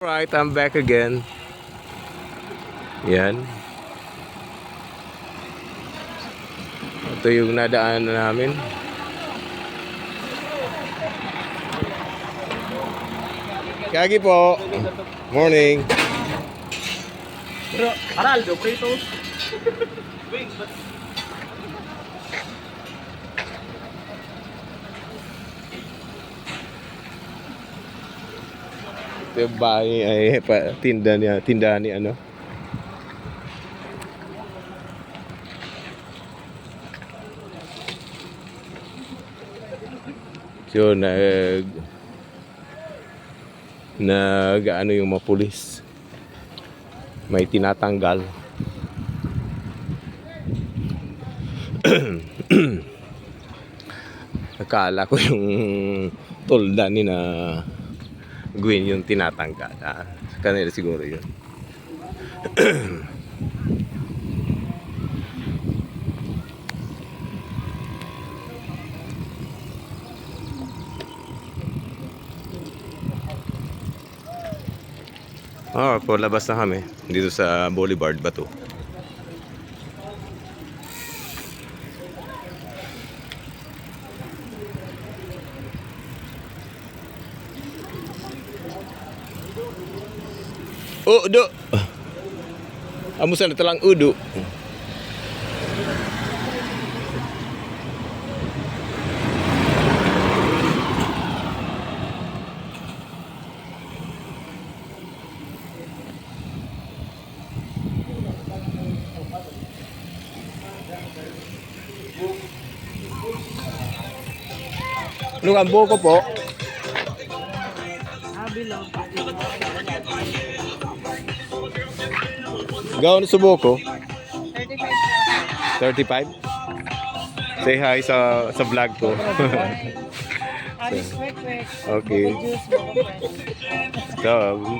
Alright, I'm back again. Yan. Ito yung nadaan na namin. Kagi po. Morning. Pero, Araldo, prito. Ito yung bahay ay pa, tinda niya, tinda ni ano. So, nag nag ano yung mga pulis. May tinatanggal. Akala ko yung tolda ni na Gwen yung tinatanggal. Ah, kanila siguro yun. Oh, po labas na kami dito sa Boulevard ba to? Udo. Amusan na talang udo. Nung ang buko po, gawin sa buko, 35? Say hi sa sa vlog ko. Okay. So,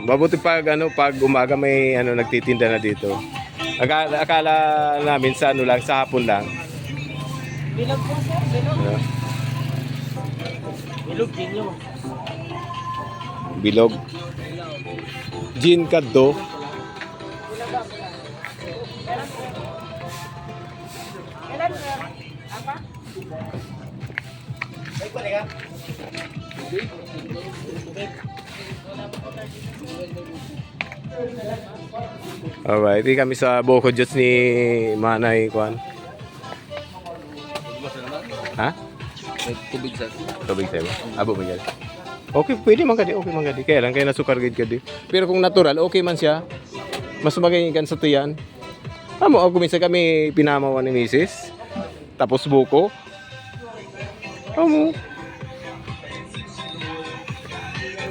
mabuti pag ano pag umaga may ano nagtitinda na dito. Akala, akala namin sa ano lang sa hapon lang. Bilog po sir, bilog. Ano, Ilog, kinyo. bilog. Gin kadto. Alright, di kami sa Boko Juts ni Manay Kwan. Ha? Tubig sa... Tubig tayo. Abo mo yan. Okay, pwede man kadi, okay man kadi. Kaya lang, kaya nasukar gid kadi. Pero kung natural, okay man siya. Mas magaling kan sa tiyan. Amo, ako minsan kami pinamawan ni Mrs. Tapos buko. Amo.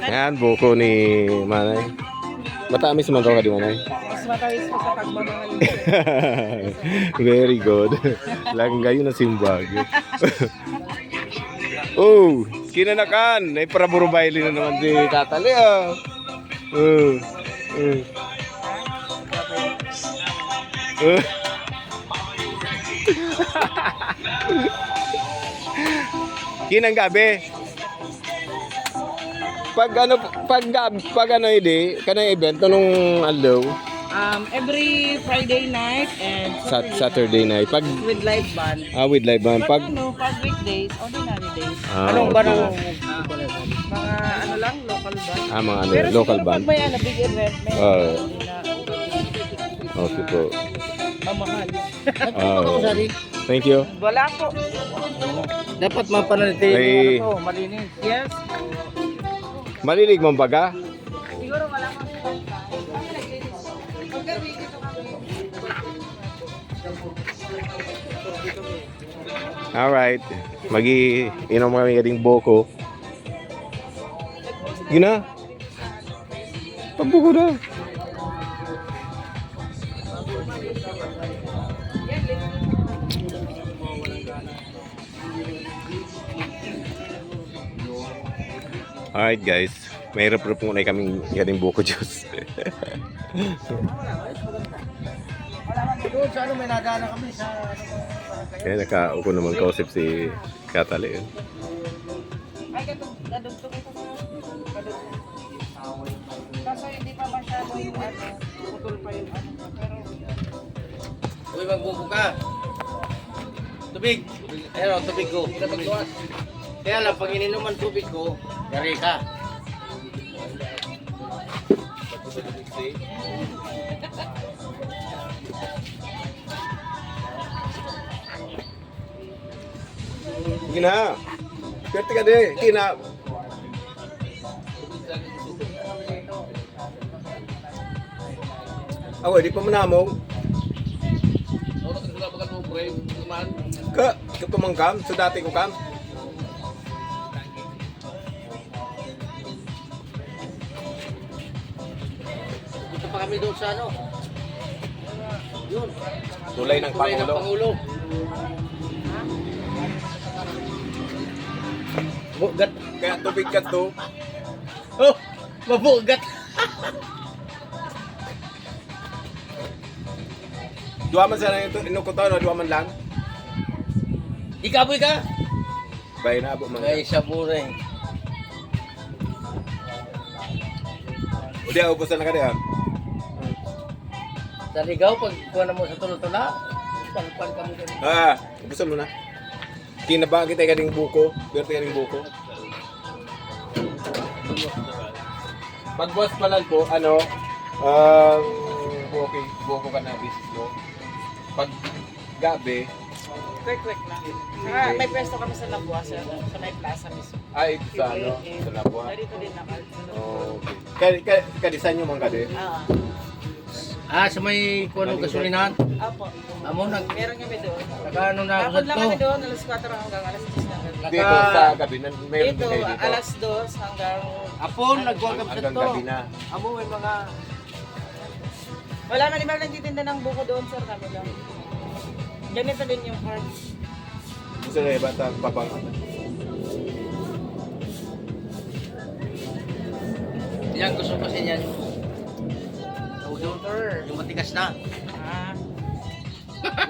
Yan, buko ni Manay. Matamis man to kadi Manay. Mas matawis ko sa pagmamahal. Very good. Langgay na simbag. oh, kinanakan. Ay para burubayli na naman si Tatali. Uh, uh. Uh. Kinang gabi. Pag ano pag gab- pag ano idi, kanang event nung aldaw, Um, every Friday night and Sat Saturday night. Pag with live band. ah, with live band. Pag Pag ano, pag weekdays, ordinary days. Ah, Anong okay. ba ng... Mga ano lang, local band. Ah, mga ano, Pero local band. pag may ano, big event, may Ah. hindi na Okay po. mamahal. Ah, thank you. Wala po. Dapat mapanalitin Ay. yung ano to, malinis. Yes. Malilig mong baga? Siguro wala mo. Alright. Magi inom kami kading boko. Gina. Pagbuko na. Alright guys. May rep-rep muna kaming kading boko juice. Doon sa ano, may nadana kami sa... Kaya nakaupo naman kausap si Katali. Ay, kadug- kadugtong ito. Kaso hindi pa masyadong ano, putol pa yung ano. Pero Uy, magbubo ka. Tubig. Ayun, oh, tubig ko. Kaya lang, pag ininom ang tubig ko, yari ka. Sige na. Pwerte ka di. Sige na. Ako, di pa manamong. Ka, ka pamangkam. So dati ko kam. Dito pa kami doon sa ano. Yun. Tulay ng Tulay ng Pangulo. Pangulo. Bugat. Kaya tubig ka to. Oh, mabugat. Dua man sana ito. Inukuto no? Dua man lang. Ikaboy ka? Bay na abo man. Ay, sabure. O di, ubusan na ka di ah. Sa ligaw, pag kuha na mo sa tulo-tula, pangpan ka mo dyan. Ah, ubusan mo na. Kinabagi tayo kaning buko. Pwerte kaning buko. Pag boss pa lang po, ano, um, okay, buko ka na business mo. Pag gabi, quick quick lang. Saka may pwesto kami sa Labua, sa, sa may plaza mismo. ay, sa ano, sa Labua. Dito din na Okay. Kaya, kaya, kadisan nyo man kadi. Ah, Ah, sa may kuha ng gasolinahan. apo. Amo, nag, Meron kami doon. nakaano na ako Kapag lang kami to. doon, alas 4 hanggang alas 10 na. Naka- Dito sa gabi, nan, meron Dito, kayo dito. alas 2 hanggang... Apon, nagkuha kami sa Hanggang to. gabi na. Amo, may mga... Wala man iba nagtitinda ng buko doon, sir, kami lang. Ganito din yung cards. Gusto na iba ta papang. Yan, gusto kasi niyan yung... Filter. Yung matigas na. Ah,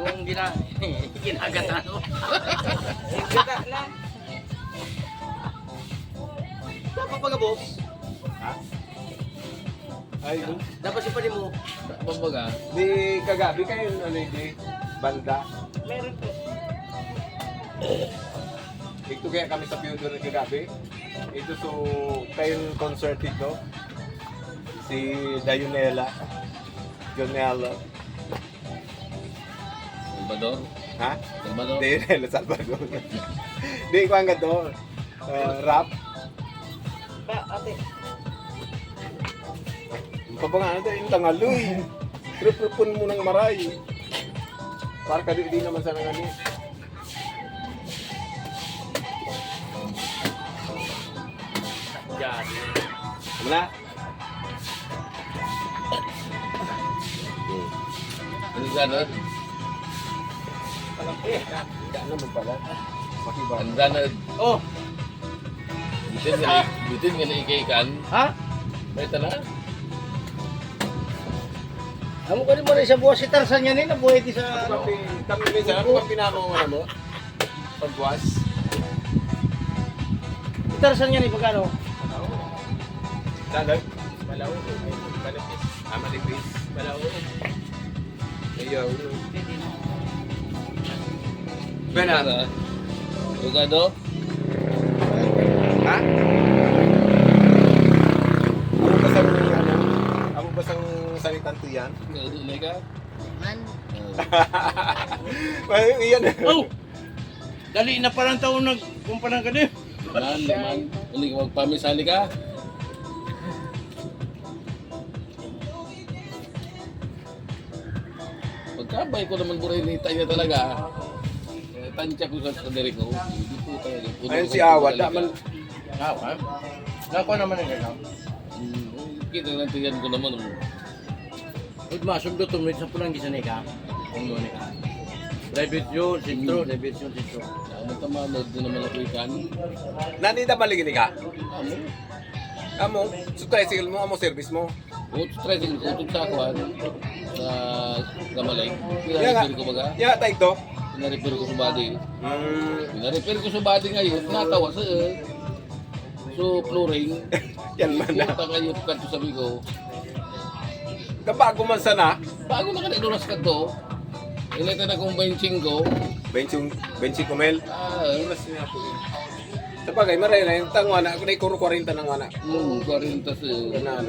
Yung gina... ginagat ano. yung gata na. Dapat pag boss. Ha? Ay, Dapat si pali mo. Pambaga. di kagabi kayo ano di banda. Meron po. Ito kaya kami sa Fyodor ng kagabi. Ito so kayong concert ito. Si Dayunela. Jonela. Salvador. Ha? Salvador. Dayunela Salvador. Di ko ang gato. Uh, rap. Ba, ate. Pabangaan ito yung tangaloy. Prepropon mo ng maray. Para ka di, di naman sana nga ni. Yan. Ano na? Ano? Eh, hindi naman pala. Makiba. Ang sana, Oh, bitin nga, bitin nga naikikan, ha? may tala. Amo ko rin mo rin sa buwas si Tarzan yan eh, nabuhay di sa ano. Kami, minsan, ano bang pinamo mo mo? Pagbuwas? Si Tarzan yan eh, pagkano? Dalag? Malaw. Malipis. Ah, malipis. Malaw. Ayaw. Bena. Tara. Rugado, Ha? Ako ba sa ano? Ako ba sang salitan to yan? kaudulay ka. Man. Ay, iyan. Oh! Dali na parang taon nag kumparan ka din. Man, man, uli magpamisali ka. Pagkabay ko naman buray ni tayo talaga. Eh, Tansya ko sa kadiri ko. Hindi po tayo. Puno Ayun ko si po Awa, talaga. daman. Ah, ha? Nako naman ang gano'n. Hmm, Kita natin yan ko naman. Ud masundo to sa pulang gisanay ka. Kung doon ka. Private yun, sentro, private yun, sentro. Ano tamanod din naman ako ikan. Nandita maligini ka? Amo. Amo, so tricycle mo, amo service mo. Ut tricycle ko utod sa akuan sa Gamalay. Yeah, nga. Pina-repair ko baga. Ya, tayo to. Pina-repair ko sa body. Hmm. Pina-repair ko sa body ngayon. Natawa sa eh. So, flooring. Yan man na. Punta kayo kanto sabi ko. Kabago man sana. Bago na ka na ka to. Ilita na kong benching ko. Benching, benching kumel. Ah, Oras niya po. Sabagay, maray na yung tangwa na. Ako na ikuro 40 ng wana. hmm, 40 sa Kana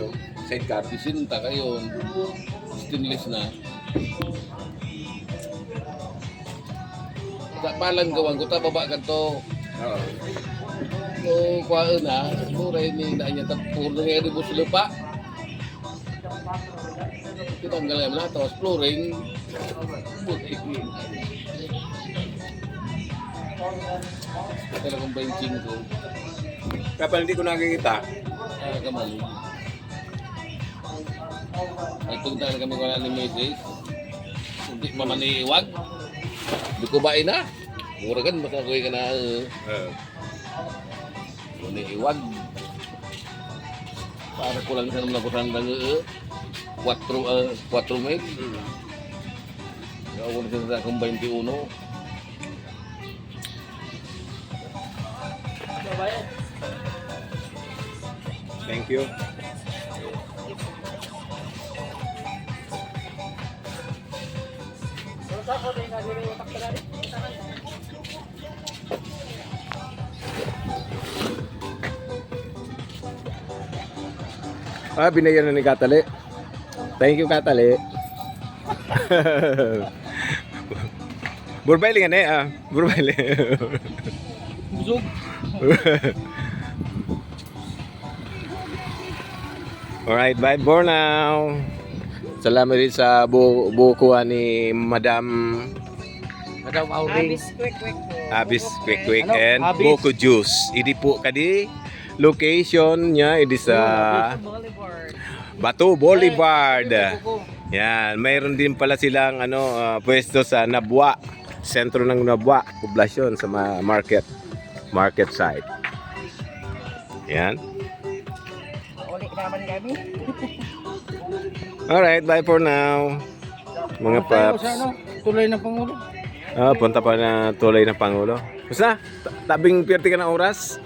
ano, sidecar. Isinta kayo. Stainless na. Sa palang gawang ko, tababa ka to. Oo. So, kuha na, pura ini na niya tapur na nga mo sa lupa. Tinanggal naman na, tapos flooring. Puti. Ito lang ang benching ko. Kapag hindi ko nakikita, Ah, kamal. Ay, tugta na kami wala ni Mrs. Hindi mamaniwag. Hindi ko ba ina? Mura kan, basta ko ka na uh, uh, maniwag. Para ko lang sa naman ako sandang uh, 4 uh, 4 mil. Ako na sa akong 21. thank you. Ah, binigyan na ni Katali. Thank you, Katali. Burbay nga eh, ah. Burbay Busog. Alright, bye for now. Salamat rin sa bu bukuan ni Madam Madam Audi. Abis quick quick. Abis Quick Quick and Abis? Buko Juice. Idi po kadi location niya idi sa. Batu Boulevard. Yan, mayroon din pala silang ano ah, pwesto sa Nabwa, sentro ng Nabwa, poblasyon sa ma- market market side. Yan. Uli naman kami. Alright, bye for now. Mga paps. ano, tuloy ng Pangulo. Ah, punta pa na tulay ng Pangulo. Basta, ta- tabing pirti ka ng oras.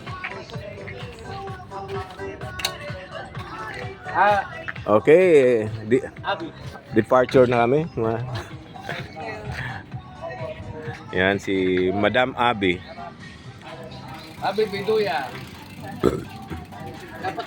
Ah, Okay, di, departure na kami. Yan si Madam Abby. Abi Piduya.